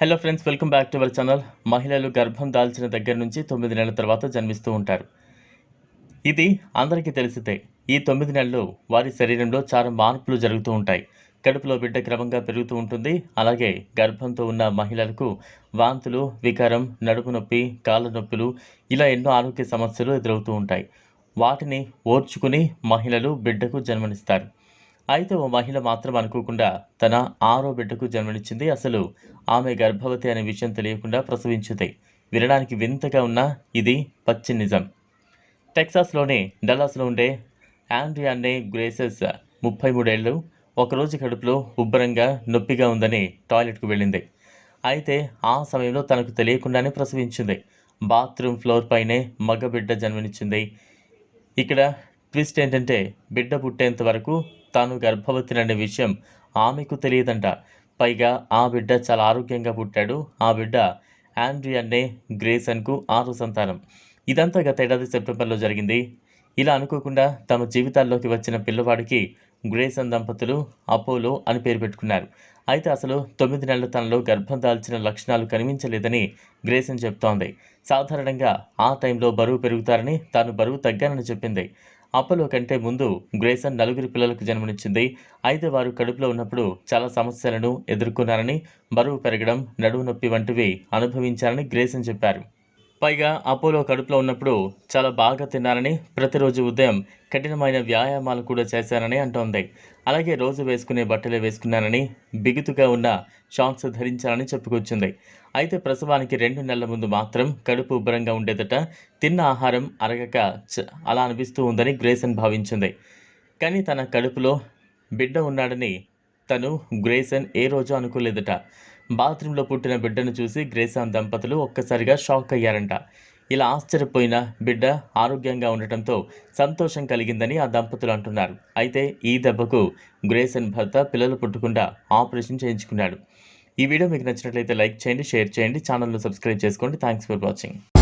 Hello friends welcome back to our channel మహిళలు గర్భం దాల్చిన దగ్గర నుంచి తొమ్మిది నెలల తర్వాత జన్మిస్తూ ఉంటారు. ఇది అందరికీ తెలిసితే ఈ తొమ్మిది నెలలు వారి శరీరంలో చాలా మార్పులు జరుగుతూ ఉంటాయి. కడుపులో బిడ్డ క్రమంగా పెరుగుతూ ఉంటుంది. అలాగే గర్భంతో ఉన్న మహిళలకు వాంతులు వికారం నడుపు నొప్పి కాళ్ళ నొప్పులు ఇలా ఎన్నో ఆరోగ్య సమస్యలు ఎదురవుతూ ఉంటాయి. వాటిని ఓర్చుకుని మహిళలు బిడ్డకు జన్మనిస్తారు. అయితే ఓ మహిళ మాత్రం అనుకోకుండా తన ఆరో బిడ్డకు జన్మనిచ్చింది. అసలు ఆమె గర్భవతి అనే విషయం తెలియకుండా ప్రసవించింది. వినడానికి వింతగా ఉన్న ఇది పచ్చి నిజం. టెక్సాస్లోని డల్లాస్లో ఉండే ఆండ్రియాన్నే గ్రేసెస్ ముప్పై మూడేళ్ళు ఒకరోజు కడుపులో ఉబ్బరంగా నొప్పిగా ఉందని టాయిలెట్కు వెళ్ళింది. అయితే ఆ సమయంలో తనకు తెలియకుండానే ప్రసవించింది. బాత్రూమ్ ఫ్లోర్ పైనే మగ బిడ్డ జన్మనిచ్చింది. ఇక్కడ ట్విస్ట్ ఏంటంటే బిడ్డ పుట్టేంత వరకు తాను గర్భవతిననే విషయం ఆమెకు తెలియదంట. పైగా ఆ బిడ్డ చాలా ఆరోగ్యంగా పుట్టాడు. ఆ బిడ్డ ఆండ్రియాన్నే గ్రేసన్కు ఆరు సంతానం. ఇదంతా గత ఏడాది సెప్టెంబర్లో జరిగింది. ఇలా అనుకోకుండా తమ జీవితాల్లోకి వచ్చిన పిల్లవాడికి గ్రేసన్ దంపతులు అపోలో అని పేరు పెట్టుకున్నారు. అయితే అసలు తొమ్మిది నెలల తనలో గర్భం దాల్చిన లక్షణాలు కనిపించలేదని గ్రేసన్ చెప్తోంది. సాధారణంగా ఆ టైంలో బరువు పెరుగుతారని తాను బరువు తగ్గానని చెప్పింది. అప్పలో కంటే ముందు గ్రేసన్ నలుగురు పిల్లలకు జన్మనిచ్చింది. అయితే వారు కడుపులో ఉన్నప్పుడు చాలా సమస్యలను ఎదుర్కొన్నారని బరువు పెరగడం నడుము నొప్పి వంటివి అనుభవించారని గ్రేసన్ చెప్పారు. పైగా అపోలో కడుపులో ఉన్నప్పుడు చాలా బాగా తిన్నారని ప్రతిరోజు ఉదయం కఠినమైన వ్యాయామాలు కూడా చేశారని అంటోంది. అలాగే రోజు వేసుకునే బట్టలే వేసుకున్నానని బిగుతుగా ఉన్న షార్ట్స్ ధరించాలని చెప్పుకొచ్చింది. అయితే ప్రసవానికి రెండు నెలల ముందు మాత్రం కడుపు ఉబ్బరంగా ఉండేదట. తిన్న ఆహారం అరగక చ- అలా అనిపిస్తూ ఉందని గ్రేసన్ భావించింది. కానీ తన కడుపులో బిడ్డ ఉన్నాడని తను గ్రేసన్ ఏ రోజు అనుకోలేదట. బాత్రూంలో పుట్టిన బిడ్డను చూసి గ్రేసాన్ దంపతులు ఒక్కసారిగా షాక్ అయ్యారంట. ఇలా ఆశ్చర్యపోయిన బిడ్డ ఆరోగ్యంగా ఉండటంతో సంతోషం కలిగిందని ఆ దంపతులు అంటున్నారు. అయితే ఈ దెబ్బకు గ్రేసన్ భర్త పిల్లలు పుట్టకుండా ఆపరేషన్ చేయించుకున్నాడు. ఈ వీడియో మీకు నచ్చినట్లయితే లైక్ చేయండి షేర్ చేయండి ఛానల్ను సబ్స్క్రైబ్ చేసుకోండి. Thanks for watching.